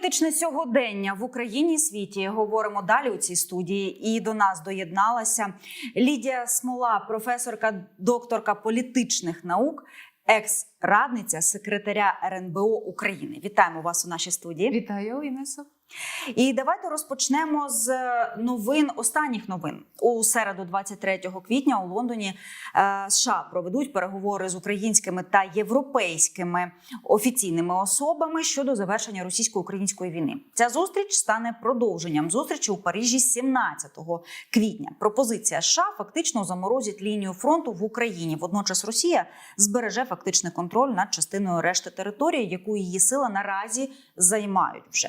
політичне сьогодення в Україні і світі говоримо далі у цій студії. І до нас доєдналася Лідія Смола, професорка, докторка політичних наук, екс-радниця секретаря РНБО України. Вітаємо вас у нашій студії. Вітаю, Інесо. І давайте розпочнемо з новин останніх новин у середу, 23 квітня, у Лондоні е, США проведуть переговори з українськими та європейськими офіційними особами щодо завершення російсько-української війни. Ця зустріч стане продовженням зустрічі у Парижі 17 квітня. Пропозиція США фактично заморозить лінію фронту в Україні. Водночас Росія збереже фактичний контроль над частиною решти території, яку її сили наразі займають вже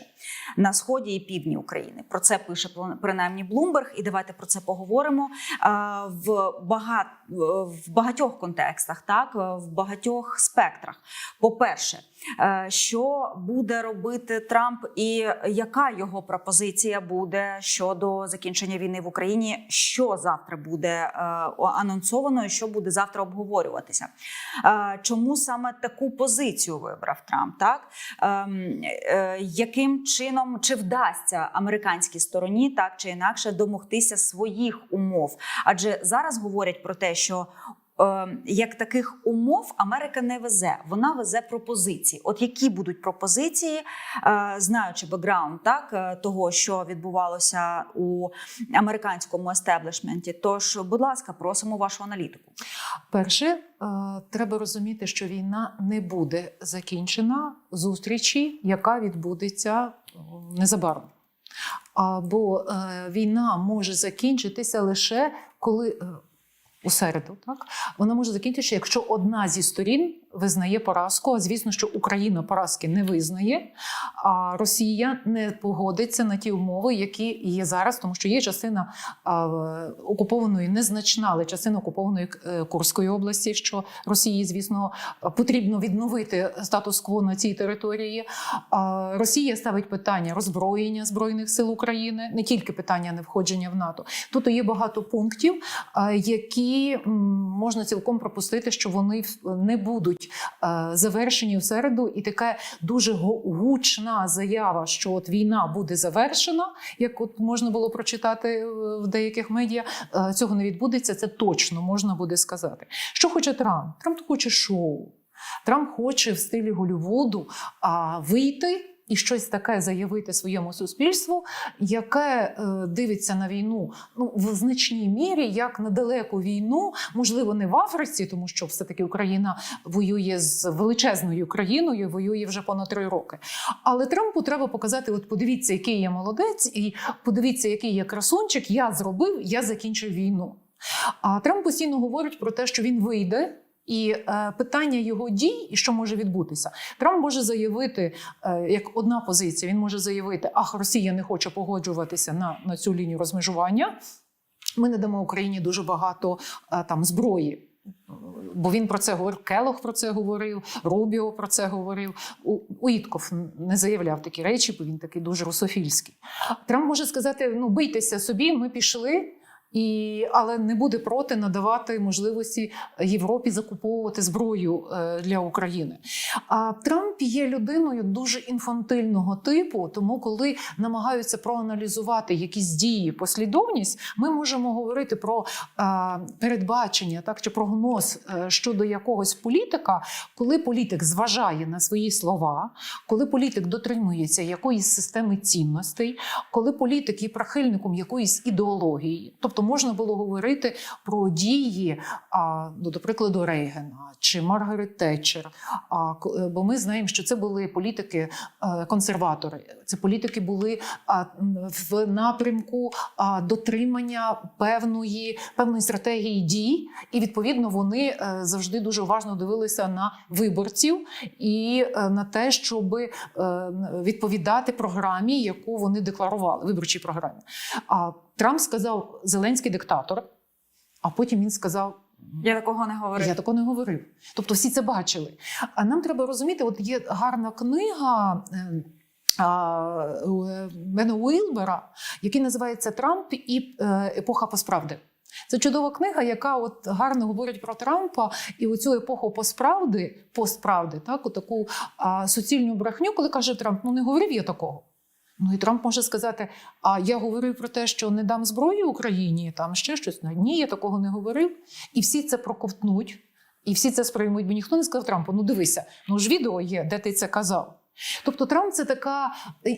на сході і півдні України. Про це пише принаймні Блумберг, і давайте про це поговоримо в багат в багатьох контекстах, так в багатьох спектрах. По-перше, е, що буде робити Трамп, і яка його пропозиція буде щодо закінчення війни в Україні? Що завтра буде е, анонсовано, і що буде завтра обговорюватися? Е, Чому саме таку позицію вибрав Трамп? Так ем, е, яким чином чи вдасться американській стороні так чи інакше домогтися своїх умов? Адже зараз говорять про те, що як таких умов Америка не везе, вона везе пропозиції. От які будуть пропозиції, е, знаючи бекграунд так е, того, що відбувалося у американському естеблішменті. Тож, будь ласка, просимо вашу аналітику. Перше, е, треба розуміти, що війна не буде закінчена зустрічі, яка відбудеться незабаром. Або війна може закінчитися лише коли. У середу, так? Вона може закінчитися, якщо одна зі сторін визнає поразку. А звісно, що Україна поразки не визнає, а Росія не погодиться на ті умови, які є зараз, тому що є частина окупованої незначна, але частина окупованої е, Курської області, що Росії, звісно, потрібно відновити статус-кво на цій території. Росія ставить питання роззброєння збройних сил України, не тільки питання невходження в НАТО. Тут є багато пунктів, які можна цілком пропустити, що вони не будуть е, завершені в середу, і така дуже гучна заява, що от війна буде завершена, як от можна було прочитати е, в деяких медіа. е, Цього не відбудеться. Це точно можна буде сказати. Що хоче Трамп? Трамп хоче шоу. Трамп хоче в стилі Голлівуду а, вийти. І щось таке заявити своєму суспільству, яке е, дивиться на війну ну в значній мірі, як на далеку війну, можливо, не в Африці, тому що все-таки Україна воює з величезною країною, воює вже понад три роки. Але Трампу треба показати: от подивіться, який я молодець, і подивіться, який я красунчик. Я зробив, я закінчив війну. А Трамп постійно говорить про те, що він вийде. І е, питання його дій, і що може відбутися, Трамп може заявити е, як одна позиція. Він може заявити, ах, Росія не хоче погоджуватися на, на цю лінію розмежування. Ми не дамо Україні дуже багато е, там зброї. Бо він про це говорив, Келох про це говорив, Рубіо про це говорив. У- Уітков не заявляв такі речі, бо він такий дуже русофільський. Трамп може сказати: ну бийтеся собі, ми пішли. І, але не буде проти надавати можливості Європі закуповувати зброю е, для України. А Трамп є людиною дуже інфантильного типу, тому коли намагаються проаналізувати якісь дії, послідовність, ми можемо говорити про а, передбачення, так чи прогноз е, щодо якогось політика, коли політик зважає на свої слова, коли політик дотримується якоїсь системи цінностей, коли політик є прихильником якоїсь ідеології, тобто можна було говорити про дії, ну, до прикладу, Рейгена чи Маргарет Тетчер. Е, бо ми знаємо, що це були політики е. Це політики були в напрямку дотримання певної, певної стратегії дій, і відповідно вони е, завжди дуже уважно дивилися на виборців і на те, щоб відповідати програмі, яку вони декларували, виборчій програмі. Трамп сказав Зеленський диктатор, а потім він сказав. Я такого не говорив. Я такого не говорив. Тобто всі це бачили. А нам треба розуміти, от є гарна книга. е, а, у, е, Бена Уілбера, який називається Трамп і е, епоха посправди. Це чудова книга, яка от гарно говорить про Трампа і оцю епоху постправди, постправди, так, таку суцільну брехню, коли каже Трамп: ну не говорив я такого. Ну і Трамп може сказати: А я говорив про те, що не дам зброю Україні, там ще щось. Ні, я такого не говорив. І всі це проковтнуть, і всі це сприймуть, бо ніхто не сказав Трампу: ну дивися, ну ж відео є, де ти це казав. Тобто Трамп це така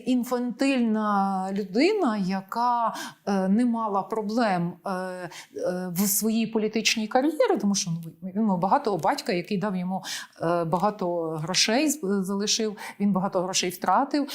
інфантильна людина, яка е, не мала проблем е, е, в своїй політичній кар'єрі, тому що ну, він мав багатого батька, який дав йому багато грошей, залишив. Він багато грошей втратив.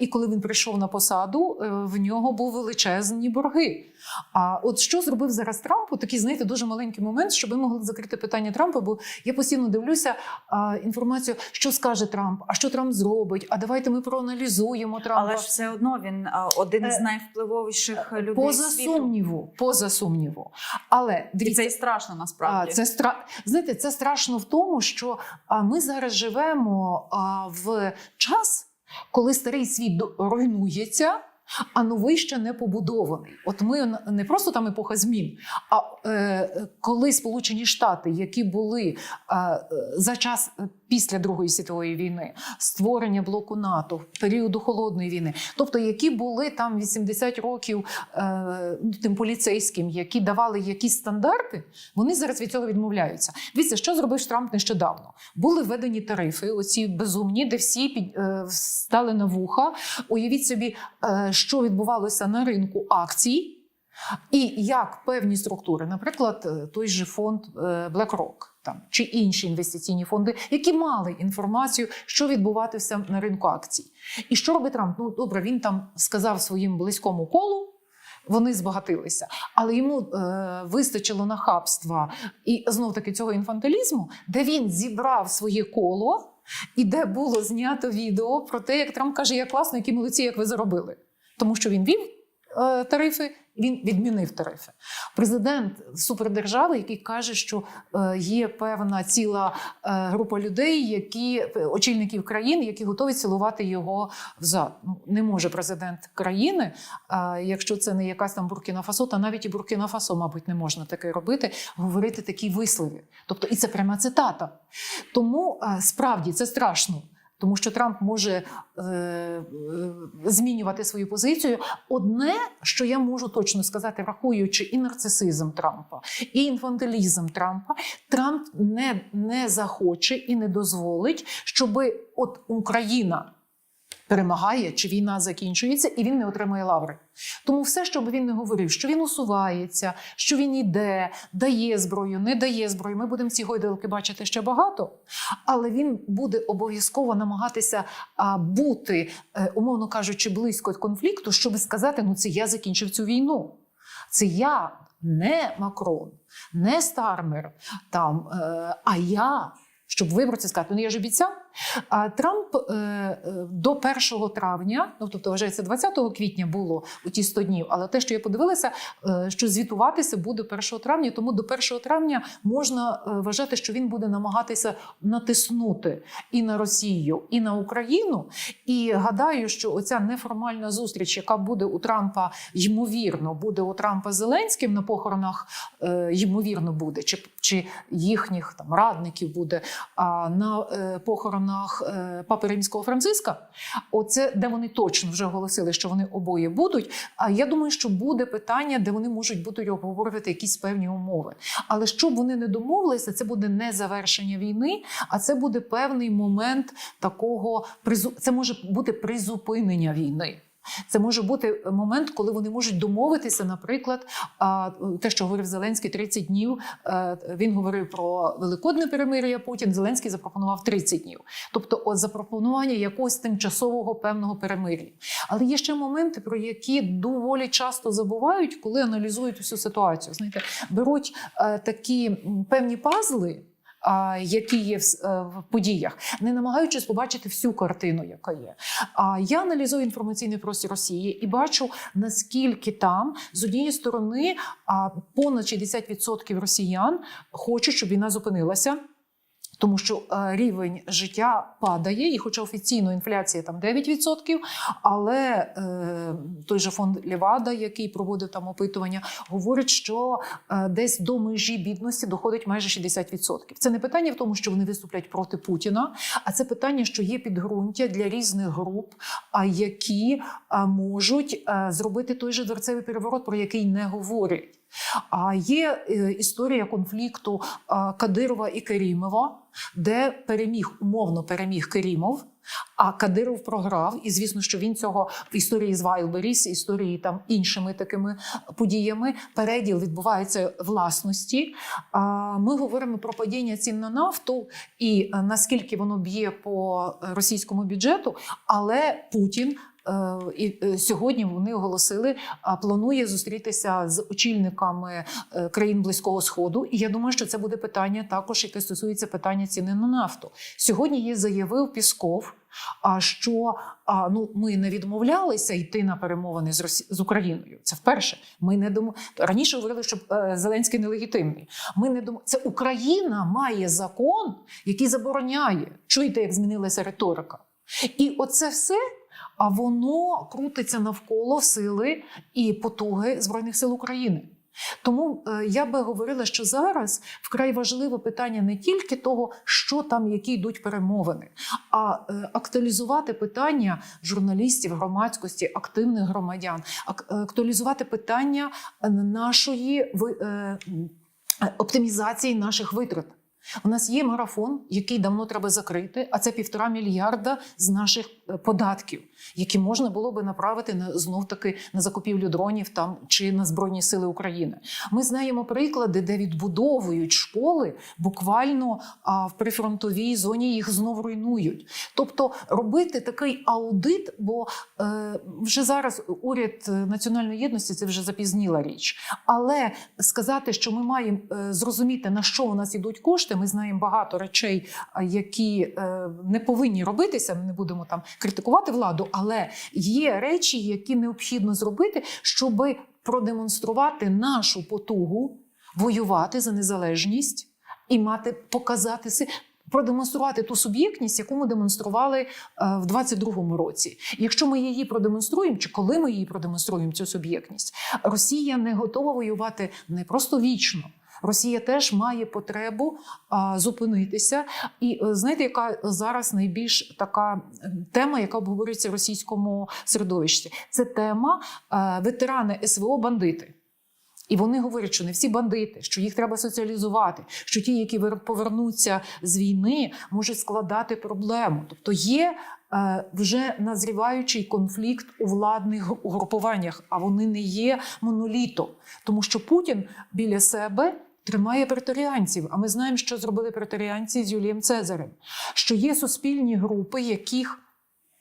І коли він прийшов на посаду, в нього був величезні борги. А от що зробив зараз Трамп? От Такий, знаєте, дуже маленький момент, щоб ви могли закрити питання Трампа, бо я постійно дивлюся а, інформацію, що скаже Трамп, а що Трамп зробить. А давайте ми проаналізуємо Трампа. Але ж все одно він один Е, з найвпливовіших людей поза світу. сумніву, поза сумніву. Але І це і страшно насправді. а, це стра... знаєте, це страшно в тому, що ми зараз живемо в час, коли старий світ руйнується. А новий ще не побудований. От ми не просто там епоха змін, а е, коли Сполучені Штати, які були е, за час е, після Другої світової війни, створення блоку НАТО, періоду холодної війни, тобто які були там 80 років е, ну, тим поліцейським, які давали якісь стандарти, вони зараз від цього відмовляються. Дивіться, що зробив Трамп нещодавно. Були введені тарифи, оці безумні, де всі під, е, стали на вуха. Уявіть собі, е, що відбувалося на ринку акцій. І як певні структури, наприклад, е, той же фонд е, BlackRock там, чи інші інвестиційні фонди, які мали інформацію, що відбуватися на ринку акцій. І що робить Трамп? Ну добре, він там сказав своїм близькому колу. Вони збагатилися, але йому е, вистачило нахабства і знов таки цього інфантилізму, де він зібрав своє коло, і де було знято відео про те, як Трамп каже, як класно, які молодці, як ви заробили. Тому що він вів е, тарифи, він відмінив тарифи. Президент супердержави, який каже, що е, є певна ціла е, група людей, які очільників країн, які готові цілувати його взад. Ну, не може президент країни, якщо це не якась там Буркіна Фасо, та навіть і Буркіна Фасо, мабуть, не можна таке робити, говорити такі вислови. Тобто, і це пряма цитата. Тому справді це страшно. Тому що Трамп може е, е, змінювати свою позицію. Одне, що я можу точно сказати, враховуючи і нарцисизм Трампа, і інфантилізм Трампа, Трамп не, не захоче і не дозволить, щоб от Україна перемагає чи війна закінчується, і він не отримує лаври. Тому все, що би він не говорив, що він усувається, що він іде, дає зброю, не дає зброю. Ми будемо ці гойдалки бачити ще багато, але він буде обов'язково намагатися бути, е, умовно кажучи, близько конфлікту, щоб сказати: ну це я закінчив цю війну. Це я, не Макрон, не Стармер, там, е, а я. Щоб виборці сказати, ну я ж обіцяв. А Трамп е, е, до 1 травня, ну тобто вважається 20 квітня було у ті 100 днів, але те, що я подивилася, е, що звітуватися буде 1 травня, тому до 1 травня можна вважати, що він буде намагатися натиснути і на Росію, і на Україну. І гадаю, що оця неформальна зустріч, яка буде у Трампа, ймовірно, буде у Трампа Зеленським на похоронах, ймовірно, буде, чи, чи їхніх там радників буде а на похоронах е, папи римського Франциска. Оце де вони точно вже оголосили, що вони обоє будуть. А я думаю, що буде питання, де вони можуть будуть обговорювати якісь певні умови. Але щоб вони не домовилися, це буде не завершення війни, а це буде певний момент такого призу... Це може бути призупинення війни. Це може бути момент, коли вони можуть домовитися, наприклад, те, що говорив Зеленський 30 днів. е, Він говорив про великодне перемир'я. Потім Зеленський запропонував 30 днів. Тобто, от запропонування якогось тимчасового певного перемир'я. Але є ще моменти, про які доволі часто забувають, коли аналізують усю ситуацію. Знаєте, беруть е, такі певні пазли. Які є е, в подіях, не намагаючись побачити всю картину, яка є. А я аналізую інформаційний простір Росії і бачу, наскільки там з однієї сторони понад 60% росіян хочуть, щоб війна зупинилася. Тому що е, рівень життя падає, і хоча офіційно інфляція там 9%, але е, той же фонд Левада, який проводив там опитування, говорить, що е, десь до межі бідності доходить майже 60%. Це не питання в тому, що вони виступлять проти Путіна, а це питання, що є підґрунтя для різних груп, які можуть зробити той же дверцевий переворот, про який не говорять. А є історія конфлікту Кадирова і Керімова, де переміг умовно переміг Керімов. А Кадиров програв, і звісно, що він цього в історії з Вайлберіс, історії там іншими такими подіями. Переділ відбувається власності. Ми говоримо про падіння цін на нафту і е, наскільки воно б'є по російському бюджету, але Путін. Е, І е, сьогодні вони оголосили, планує зустрітися з очільниками е, країн Близького Сходу. І я думаю, що це буде питання також, яке стосується питання ціни на нафту. Сьогодні її заявив Пісков. А що а, ну ми не відмовлялися йти на перемовини з Росі... з Україною? Це вперше. Ми не дому раніше говорили, що е, Зеленський нелегітимний. Ми не дому... Це Україна має закон, який забороняє. Чуєте, як змінилася риторика? І оце все. А воно крутиться навколо сили і потуги Збройних сил України. Тому е, я би говорила, що зараз вкрай важливе питання не тільки того, що там, які йдуть перемовини, а е, актуалізувати питання журналістів, громадськості, активних громадян, е, актуалізувати питання нашої оптимізації наших витрат. У нас є марафон, який давно треба закрити, а це півтора мільярда з наших е, податків, які можна було би направити на знов таки на закупівлю дронів там чи на збройні сили України. Ми знаємо приклади, де відбудовують школи буквально а, в прифронтовій зоні їх знов руйнують. Тобто робити такий аудит, бо е, вже зараз уряд е, національної єдності це вже запізніла річ. Але сказати, що ми маємо е, зрозуміти на що у нас ідуть кошти. Ми знаємо багато речей, які е, не повинні робитися. Ми не будемо там критикувати владу, але є речі, які необхідно зробити, щоб продемонструвати нашу потугу воювати за незалежність і мати показати си. Продемонструвати ту суб'єктність, яку ми демонстрували е, в 22-му році. Якщо ми її продемонструємо, чи коли ми її продемонструємо, цю суб'єктність, Росія не готова воювати не просто вічно. Росія теж має потребу а, зупинитися. І е, знаєте, яка зараз найбільш така тема, яка обговорюється в російському середовищі? Це тема е, ветерани СВО бандити. І вони говорять, що не всі бандити, що їх треба соціалізувати, що ті, які вер- повернуться з війни, можуть складати проблему. Тобто є е, вже назріваючий конфлікт у владних угрупуваннях, а вони не є монолітом, тому що Путін біля себе. Тримає преторіанців, а ми знаємо, що зробили преторіанці з Юлієм Цезарем. Що є суспільні групи, яких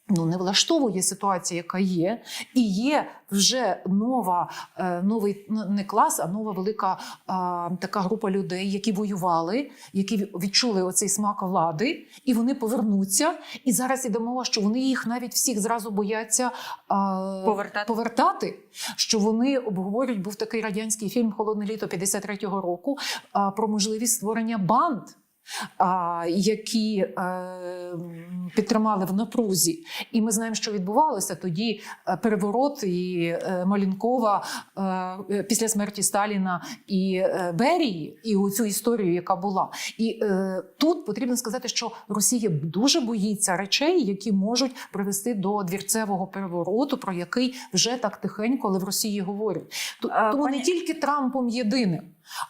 ну не влаштовує ситуація, яка є, і є вже нова, е, новий ну, не клас, а нова велика а, така група людей, які воювали, які відчули оцей смак влади, і вони повернуться. І зараз іде мова, що вони їх навіть всіх зразу бояться а, Повертати. повертати. Що вони обговорюють, був такий радянський фільм Холодне літо 53-го року а, про можливість створення банд. Які е, підтримали в напрузі, і ми знаємо, що відбувалося тоді. е, Переворот і е, Малінкова після смерті Сталіна і Берії, і цю історію, яка була. І тут потрібно сказати, що Росія дуже боїться речей, які можуть привести до двірцевого перевороту, про який вже так тихенько, але в Росії говорять. Тому пані- не тільки Трампом єдиним.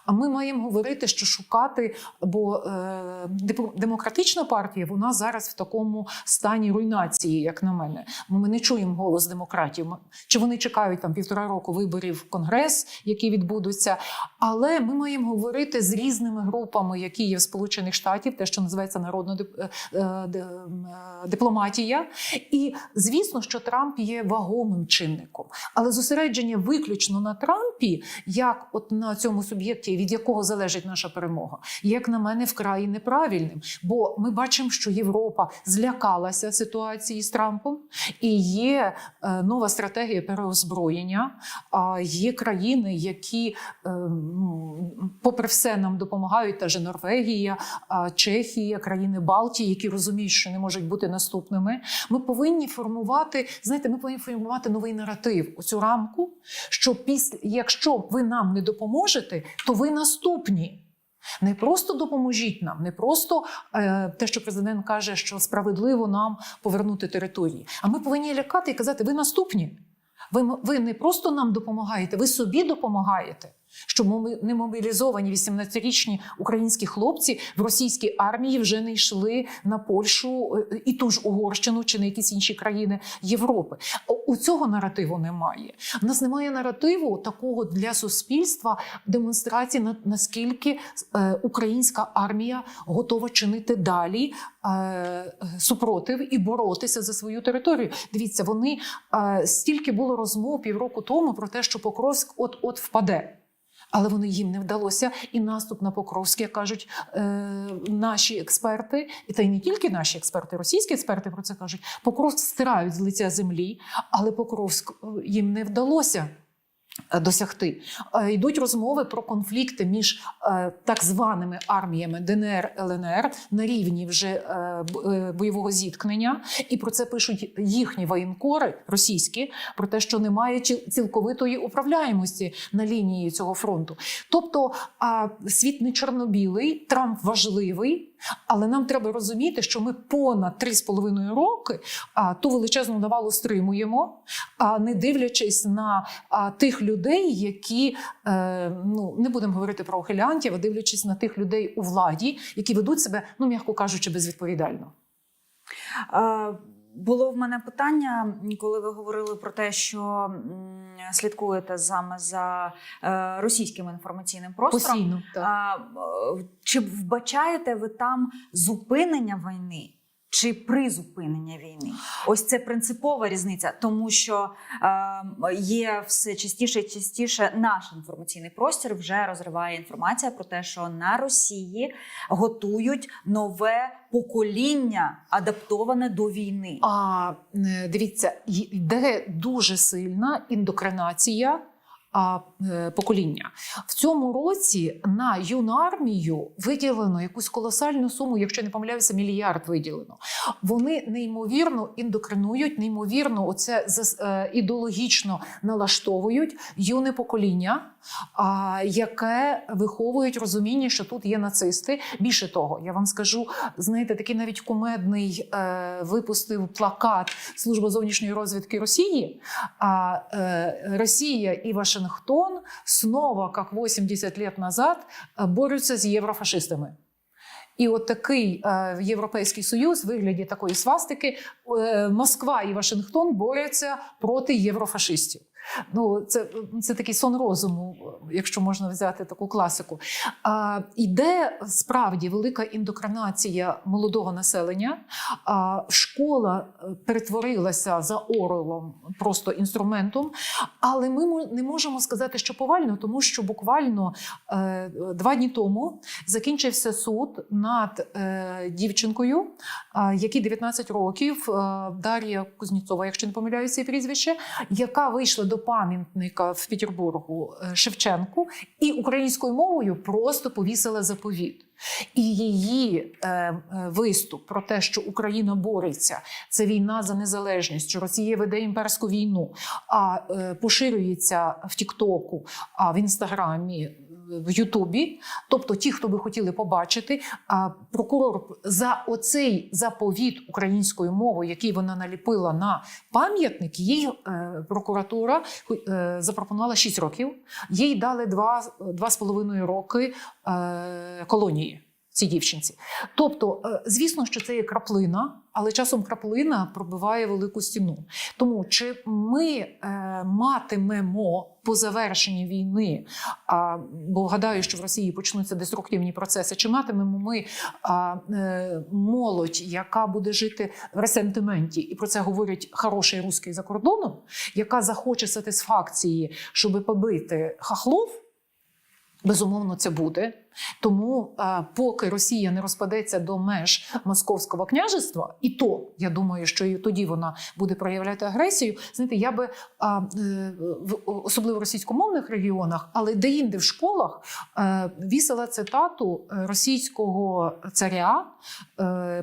А ми маємо говорити, що шукати, бо е, демократична партія вона зараз в такому стані руйнації, як на мене. Ми не чуємо голос демократів. Чи вони чекають там півтора року виборів в конгрес, які відбудуться. Але ми маємо говорити з різними групами, які є в Сполучених Штатів, те, що називається народна е, е, е, дипломатія. І звісно, що Трамп є вагомим чинником, але зосередження виключно на Трампі, як от на цьому суб'єкті об'єкті, від якого залежить наша перемога, як на мене, вкрай неправильним. Бо ми бачимо, що Європа злякалася ситуації з Трампом, і є е, нова стратегія переозброєння. А є країни, які, е, ну, попри все, нам допомагають, та же Норвегія, а, Чехія, країни Балтії, які розуміють, що не можуть бути наступними. Ми повинні формувати, знаєте, ми повинні формувати новий наратив, оцю рамку, що після, якщо ви нам не допоможете, то ви наступні. Не просто допоможіть нам, не просто е, те, що президент каже, що справедливо нам повернути території. А ми повинні лякати і казати: ви наступні. Ви, ви не просто нам допомагаєте, ви собі допомагаєте. Щоб моби- не мобілізовані 18-річні українські хлопці в російській армії вже не йшли на Польщу е, і ту ж Угорщину чи на якісь інші країни Європи. У цього наративу немає. У нас немає наративу такого для суспільства демонстрації на наскільки е, українська армія готова чинити далі е, супротив і боротися за свою територію. Дивіться, вони стільки було розмов півроку тому про те, що Покровськ от от впаде. Але вони їм не вдалося, і наступ на Покровське кажуть е, наші експерти, і та й не тільки наші експерти, російські експерти про це кажуть. Покровськ стирають з лиця землі, але Покровськ е, їм не вдалося. Е, Досягти Е, йдуть розмови про конфлікти між е, так званими арміями ДНР ЛНР на рівні вже бойового зіткнення, і про це пишуть їхні воєнкори російські, про те, що немає цілковитої управляємості на лінії цього фронту. Тобто світ не чорно-білий, Трамп важливий. Але нам треба розуміти, що ми понад 3,5 роки а, ту величезну навалу стримуємо, а не дивлячись на а, тих людей, які е, ну не будемо говорити про ухилянтів, а дивлячись на тих людей у владі, які ведуть себе, ну м'яко кажучи, безвідповідально. Е, Було в мене питання, коли ви говорили про те, що слідкуєте саме за е, російським інформаційним простором. Постійно так. А, е, чи вбачаєте ви там зупинення війни? Чи призупинення війни? Ось це принципова різниця, тому що е, є все частіше і частіше наш інформаційний простір вже розриває інформація про те, що на Росії готують нове покоління, адаптоване до війни. А дивіться, йде дуже сильна індокринація. Е, покоління в цьому році на юну армію виділено якусь колосальну суму, якщо не помиляюся, мільярд виділено. Вони неймовірно індокринують, неймовірно, оце е, ідеологічно налаштовують юне покоління, яке виховують розуміння, що тут є нацисти. Більше того, я вам скажу, знаєте, такий навіть кумедний е, випустив плакат Служба зовнішньої розвідки Росії. А Росія і Вашингтон снова, як 80 лет назад, е, борються з єврофашистами. І от такий е, Європейський Союз в вигляді такої свастики е, Москва і Вашингтон борються проти єврофашистів. Ну, це, це такий сон розуму, якщо можна взяти таку класику. А, іде справді велика індокринація молодого населення. А, школа е, перетворилася за Орелом просто інструментом, але ми не можемо сказати, що повально, тому що буквально е, два дні тому закінчився суд над е, дівчинкою, е, якій 19 років, е, Дар'я Кузнєцова, якщо не помиляюся прізвище, яка вийшла до пам'ятника в Петербургу е, Шевченку і українською мовою просто повісила заповіт. І її е, е, виступ про те, що Україна бореться, це війна за незалежність, що Росія веде імперську війну, а е, поширюється в Тіктоку, а в інстаграмі. В Ютубі, тобто ті, хто би хотіли побачити, прокурор за оцей заповіт українською мовою, який вона наліпила на пам'ятник, їй е, прокуратура е, запропонувала 6 років. Їй дали 2, 2,5 роки е, колонії цій дівчинці. Тобто, е, звісно, що це є краплина, але часом краплина пробиває велику стіну. Тому чи ми е, матимемо по завершенні війни, бо гадаю, що в Росії почнуться деструктивні процеси, чи матимемо ми е, молодь, яка буде жити в ресентименті, і про це говорять хороший русський за кордоном, яка захоче сатисфакції, щоб побити хахлов? Безумовно, це буде. Тому, е, поки Росія не розпадеться до меж Московського княжества, і то я думаю, що і тоді вона буде проявляти агресію. Знаєте, я би е, особливо в російськомовних регіонах, але де-інде в школах е, вісила цитату російського царя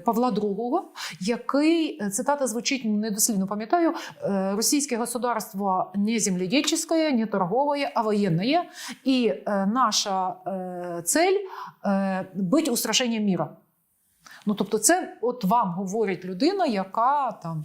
Павла II, який цитата звучить недослівно пам'ятаю: російське государство не земледельческое, не торговое, а воєнне. І наша е, цель е, бить устрашенням міра. Ну, тобто, це от вам говорить людина, яка там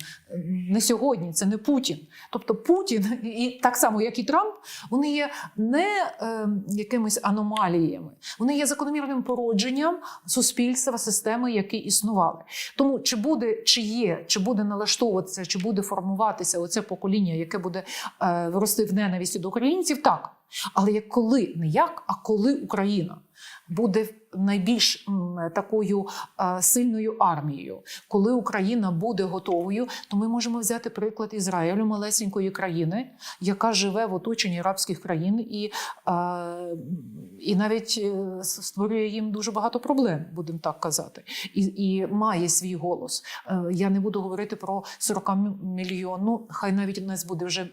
не сьогодні, це не Путін. Тобто Путін, і так само, як і Трамп, вони є не е, якимись аномаліями, вони є закономірним породженням суспільства, системи, які існували. Тому чи буде, чи є, чи буде налаштовуватися, чи буде формуватися оце покоління, яке буде е, рости в ненависті до українців, так. Але як коли не як, а коли Україна буде найбільш такою сильною армією, коли Україна буде готовою, то ми можемо взяти приклад Ізраїлю, малесенької країни, яка живе в оточенні арабських країн і, і навіть е, створює їм дуже багато проблем, будемо так казати, і, і має свій голос. Е, Я не буду говорити про 40 мільйон, ну хай навіть у нас буде вже.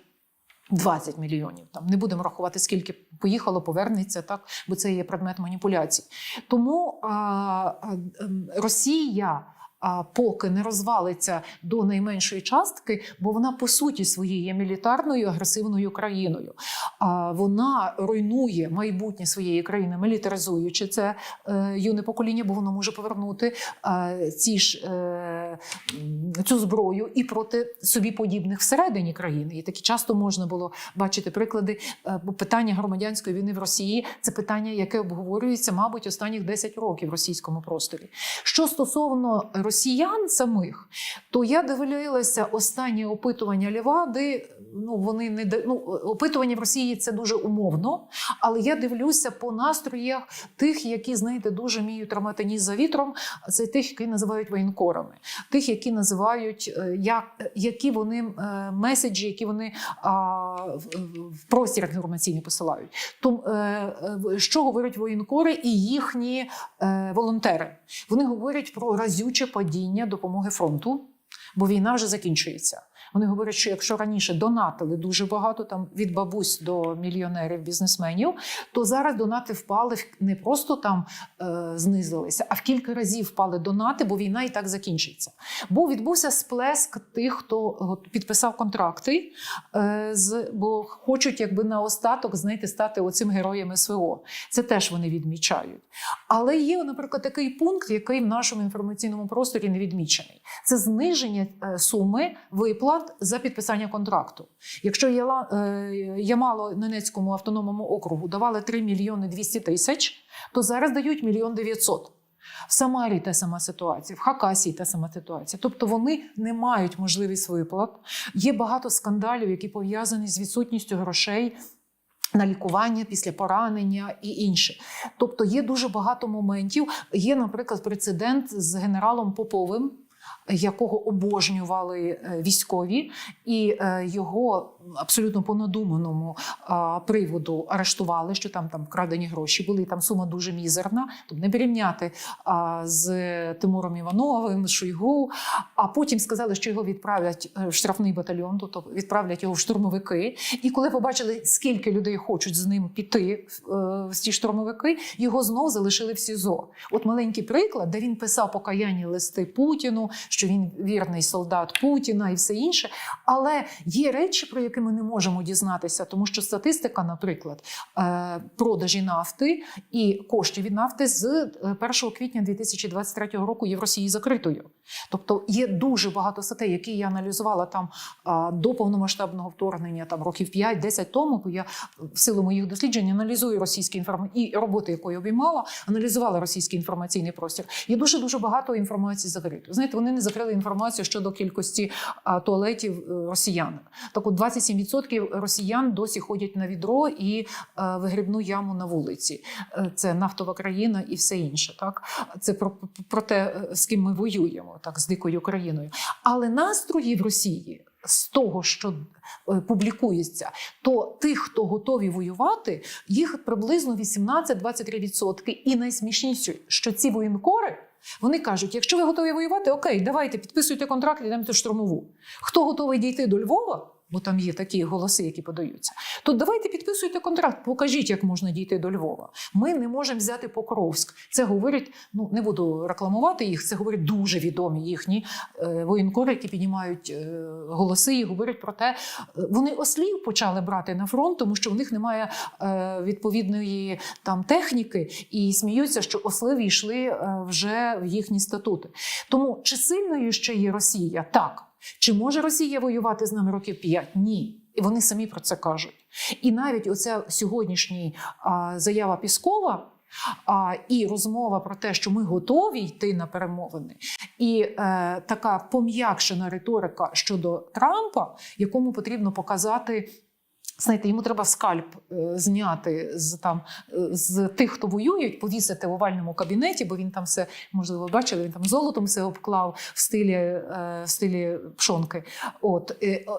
20 мільйонів. Там не будемо рахувати, скільки поїхало, повернеться, так бо це є предмет маніпуляцій. Тому а, а, ем, Росія. А поки не розвалиться до найменшої частки, бо вона по суті своїй є мілітарною агресивною країною. А вона руйнує майбутнє своєї країни, мілітаризуючи це е, юне покоління, бо воно може повернути е, ці ж е, цю зброю і проти собі подібних всередині країни. І такі часто можна було бачити приклади. Е, питання громадянської війни в Росії це питання, яке обговорюється, мабуть, останніх 10 років в російському просторі. Що стосовно росіян самих, то я дивилася останнє опитування Лівади. Ну вони не ну, опитування в Росії це дуже умовно, але я дивлюся по настроях тих, які знаєте, дуже вміють тримати ніс за вітром. Це тих, які називають воєнкорами, тих, які називають е, як які вони е, меседжі, які вони а, в, простір інформаційний посилають. Тому е, е, що говорять воєнкори і їхні е, волонтери? Вони говорять про разюче падіння допомоги фронту, бо війна вже закінчується. Вони говорять, що якщо раніше донатили дуже багато, там від бабусь до мільйонерів, бізнесменів, то зараз донати впали не просто там е, знизилися, а в кілька разів впали донати, бо війна і так закінчиться. Бо відбувся сплеск тих, хто підписав контракти, е, з, бо хочуть, якби на остаток знаєте, стати оцим героєм СВО. Це теж вони відмічають. Але є, наприклад, такий пункт, який в нашому інформаційному просторі не відмічений. Це зниження е, суми виплат за підписання контракту. Якщо е, Ямало-Ненецькому автономному округу давали 3 мільйони 200 тисяч, то зараз дають мільйон 900. В Самарі та сама ситуація, в Хакасії та сама ситуація. Тобто вони не мають можливість виплат. Є багато скандалів, які пов'язані з відсутністю грошей на лікування після поранення і інше. Тобто є дуже багато моментів. Є, наприклад, прецедент з генералом Поповим. Якого обожнювали е, військові, і е, його абсолютно по надуманому приводу арештували, що там там вкрадені гроші були. і Там сума дуже мізерна, тобто не порівняти з Тимуром Івановим, з Шойгу. А потім сказали, що його відправлять е, в штрафний батальйон, тобто відправлять його в штурмовики. І коли побачили, скільки людей хочуть з ним піти в ці штурмовики, його знов залишили в СІЗО. От маленький приклад, де він писав покаянні листи Путіну, що він вірний солдат Путіна і все інше. Але є речі, про які ми не можемо дізнатися, тому що статистика, наприклад, е, продажі нафти і коштів від нафти з е, 1 квітня 2023 року є в Росії закритою. Тобто є дуже багато статей, які я аналізувала там до повномасштабного вторгнення, там років 5-10 тому, бо я в силу моїх досліджень аналізую російські інформації і роботи, якої обіймала, аналізувала російський інформаційний простір. Є дуже дуже багато інформації закрито. Знаєте, вони не закрили інформацію щодо кількості туалетів е, росіян. Так от 27% росіян досі ходять на відро і е, вигрібну яму на вулиці. Е, Це нафтова країна і все інше. Так це про, про те, з ким ми воюємо, так з дикою країною. Але настрої в Росії з того, що публікується, то тих, хто готові воювати, їх приблизно 18-23%. І найсмішніше, що ці воєнкори. Вони кажуть: якщо ви готові воювати, окей, давайте підписуйте контракт, йдемо штурмову. Хто готовий дійти до Львова? Бо там є такі голоси, які подаються. То давайте підписуйте контракт, покажіть, як можна дійти до Львова. Ми не можемо взяти Покровськ. Це говорять, ну не буду рекламувати їх. Це говорять дуже відомі їхні е, воєнкори, які піднімають е, голоси і говорять про те, е, вони ослів почали брати на фронт, тому що в них немає е, відповідної там техніки, і сміються, що осли війшли е, вже в їхні статути. Тому чи сильною ще є Росія? Так. Чи може Росія воювати з нами років п'ять? Ні. І вони самі про це кажуть. І навіть оця сьогоднішня заява Піскова. А, і розмова про те, що ми готові йти на перемовини, і е, така пом'якшена риторика щодо Трампа, якому потрібно показати. Знаєте, йому треба скальп е, зняти з там е, з тих, хто воюють, повісити в овальному кабінеті, бо він там все можливо бачили. Він там золотом все обклав в стилі е, в стилі пшонки. От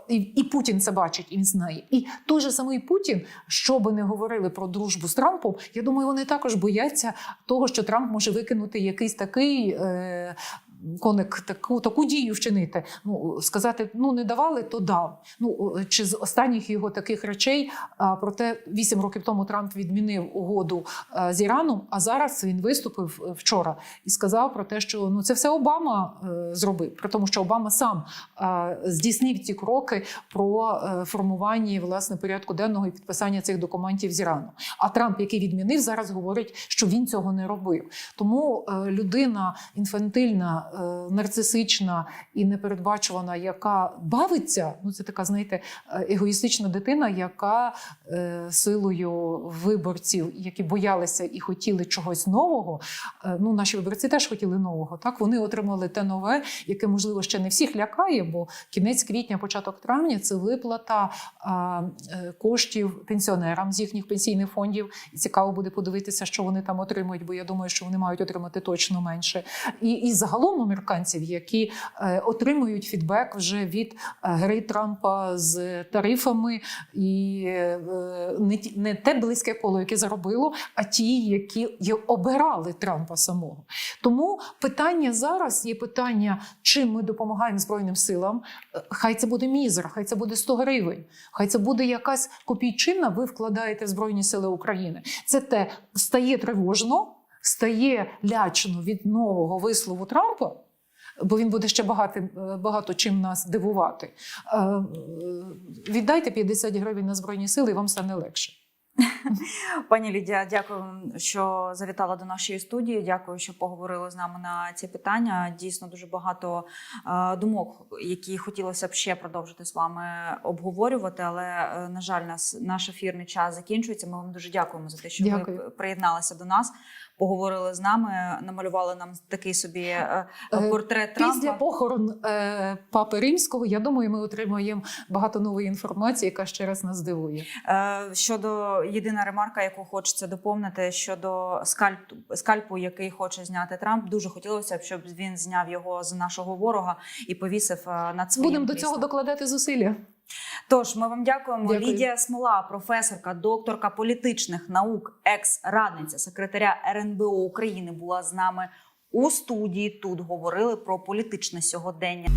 і, і Путін це бачить, і він знає. І той же самий Путін, що би не говорили про дружбу з Трампом, я думаю, вони також бояться того, що Трамп може викинути якийсь такий. Е, Коник таку таку дію вчинити. Ну сказати, ну не давали, то дав. Ну чи з останніх його таких речей а, проте вісім років тому Трамп відмінив угоду а, з Іраном. А зараз він виступив е, вчора і сказав про те, що ну це все Обама е, зробив, при тому, що Обама сам е, здійснив ці кроки про е, формування власне порядку денного і підписання цих документів з Ірану. А Трамп, який відмінив, зараз говорить, що він цього не робив. Тому е, людина інфантильна, нарцисична і непередбачувана, яка бавиться, ну це така, знаєте, е, егоїстична дитина, яка е, силою виборців, які боялися і хотіли чогось нового. е, Ну, наші виборці теж хотіли нового. Так вони отримали те нове, яке можливо ще не всіх лякає, бо кінець квітня, початок травня це виплата е, коштів пенсіонерам з їхніх пенсійних фондів. І цікаво буде подивитися, що вони там отримують, бо я думаю, що вони мають отримати точно менше. І, і загалом американців, які е, отримують фідбек вже від е, гри Трампа з тарифами, і е, не, те близьке коло, яке заробило, а ті, які обирали Трампа самого. Тому питання зараз є питання, чим ми допомагаємо Збройним силам. Хай це буде мізер, хай це буде 100 гривень, хай це буде якась копійчина, ви вкладаєте в Збройні Сили України. Це те стає тривожно, стає лячно від нового вислову Трампа. Бо він буде ще багато, багато чим нас дивувати. Е, е, Віддайте 50 гривень на Збройні Сили, і вам стане легше. Пані Лідія, дякую, що завітала до нашої студії. Дякую, що поговорили з нами на ці питання. Дійсно, дуже багато е, думок, які хотілося б ще продовжити з вами обговорювати. Але е, на жаль, нас наш ефірний час закінчується. Ми вам дуже дякуємо за те, що ви приєдналися до нас. Поговорили з нами, намалювали нам такий собі е, Е, портрет Після похорон е, папи римського, я думаю, ми отримаємо багато нової інформації, яка ще раз нас здивує. Е, Щодо єдина ремарка, яку хочеться доповнити щодо скальпу, скальпу, який хоче зняти Трамп, дуже хотілося б, щоб він зняв його з нашого ворога і повісив е, над своїм Будемо до цього докладати зусилля. Тож ми вам дякуємо. Дякую. Лідія Смола, професорка, докторка політичних наук, екс-радниця секретаря РНБО України, була з нами у студії. Тут говорили про політичне сьогодення.